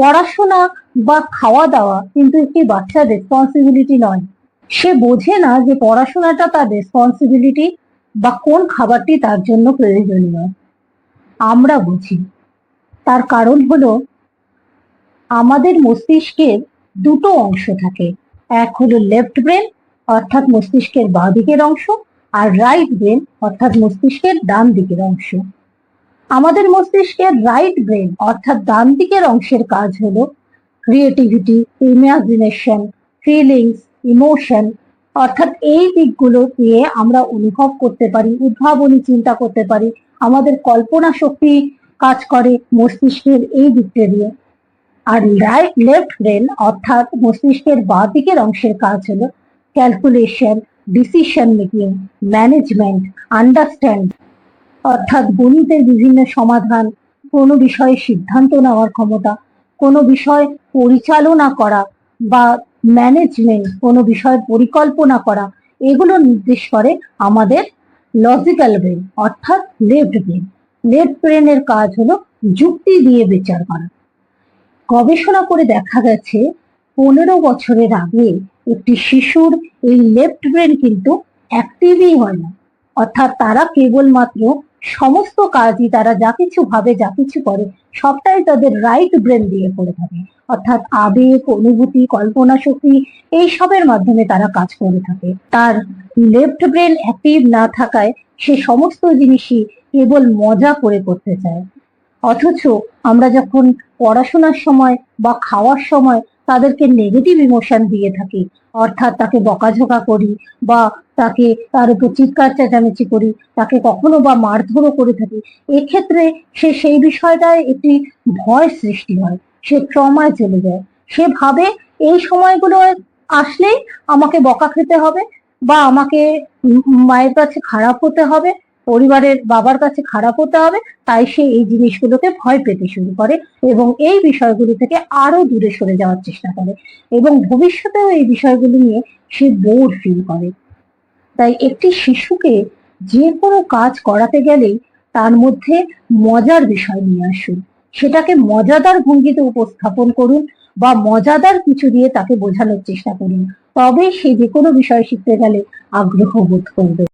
পড়াশোনা বা খাওয়া দাওয়া কিন্তু একটি বাচ্চার রেসপন্সিবিলিটি নয়। সে বোঝে না যে পড়াশোনাটা তার রেসপন্সিবিলিটি বা কোন খাবারটি তার জন্য প্রয়োজনীয়। আমরা বুঝি। তার কারণ হলো, আমাদের মস্তিষ্কের দুটো অংশ থাকে। এক হলো লেফট ব্রেন অর্থাৎ মস্তিষ্কের বাঁ দিকের অংশ, আর রাইট ব্রেন অর্থাৎ মস্তিষ্কের ডান দিকের অংশ। আমাদের মস্তিষ্কের রাইট ব্রেন অর্থাৎ ডান দিকের অংশের কাজ হলো ক্রিয়েটিভিটি ইমাজিনেশন ফিলিংস ইমোশন অর্থাৎ এই দিকগুলো দিয়ে আমরা অনুভব করতে পারি, উদ্ভাবনী চিন্তা করতে পারি, আমাদের কল্পনা শক্তি কাজ করে মস্তিষ্কের এই দিকটা দিয়ে। আর রাইট লেফট ব্রেন অর্থাৎ মস্তিষ্কের বাঁ দিকের অংশের কাজ হলো calculation decision making management understand অর্থাৎ গণিতের বিভিন্ন সমাধান, কোনো বিষয়ে সিদ্ধান্ত নেওয়ার ক্ষমতা, কোনো বিষয় পরিচালনা করা বা ম্যানেজমেন্ট কোনো বিষয়ের পরিকল্পনা করা, এগুলো নির্দেশ করে আমাদের লজিক্যাল ব্রেন অর্থাৎ লেফট ব্রেন লেফট ব্রেনের কাজ হলো যুক্তি দিয়ে বিচার করা। গবেষণা করে দেখা গেছে, পনেরো বছরের আগে একটি শিশুর এই লেফট ব্রেন কিন্তু অ্যাক্টিভই হয় না। অর্থাৎ তারা কেবলমাত্র সমস্ত কাজই তারা যা কিছু ভাবে, যা কিছু করে, সবটাই তাদের রাইট ব্রেন দিয়ে করে থাকে। অর্থাৎ আবেগ, অনুভূতি, কল্পনা শক্তি, এইসবের মাধ্যমে তারা কাজ করে থাকে। তার লেফট ব্রেন অ্যাক্টিভ না থাকায় সে সমস্ত জিনিসই কেবল মজা করে করতে চায়। অথচ আমরা যখন পড়াশোনার সময় বা খাওয়ার সময় তাদেরকে নেগেটিভ ইমোশন দিয়ে থাকি, অর্থাৎ তাকে বকাঝোকা করি বা তাকে তার উপর চিৎকার চেঁচামেচি করি, তাকে কখনো বা মারধরও করে থাকি, এক্ষেত্রে সে সেই বিষয়টায় একটি ভয় সৃষ্টি হয়, সে ট্রমায় চলে যায়। সে ভাবে এই সময়গুলো আসলেই আমাকে বকা খেতে হবে বা আমাকে মায়ের কাছে খারাপ হতে হবে পরিবারের বাবার কাছে খারাপ হতে হবে, তাই সে এই জিনিসগুলোকে ভয় পেতে শুরু করে এবং এই বিষয়গুলো থেকে আরও দূরে সরে যাওয়ার চেষ্টা করে এবং ভবিষ্যতেও এই বিষয়গুলো নিয়ে সে বোর ফিল করে। তাই একটি শিশুকে যে কোনো কাজ করাতে গেলেই তার মধ্যে মজার বিষয় নিয়ে আসুন। সেটাকে মজাদার ভঙ্গিতে উপস্থাপন করুন বা মজাদার কিছু দিয়ে তাকে বোঝানোর চেষ্টা করুন। তবে সে যে কোনো বিষয় শিখতে গেলে আগ্রহ বোধ করবে।